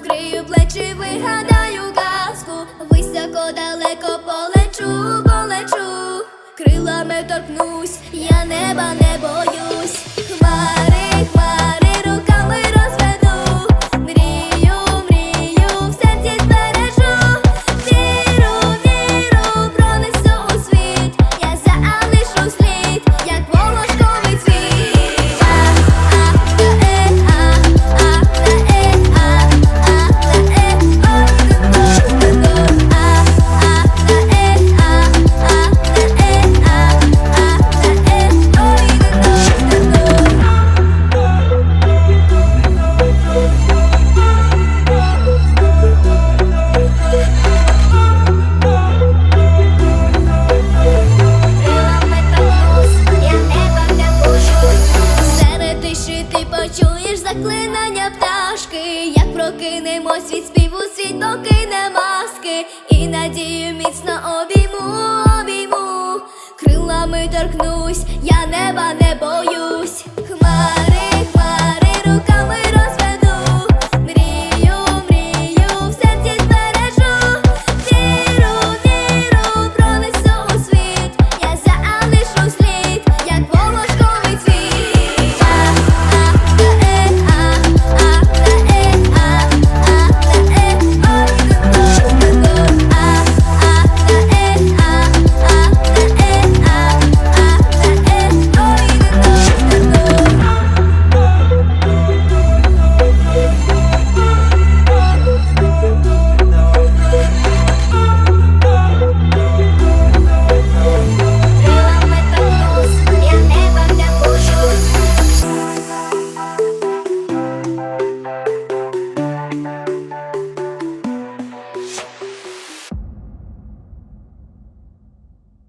розкрию плечі, вигадаю казку, високо далеко полечу, полечу, крилами торкну. Чуєш заклинання пташки, як прокинемось від співу, світ покине маски, і надію міцно обійму, обійму, крилами торкнусь, я неба не.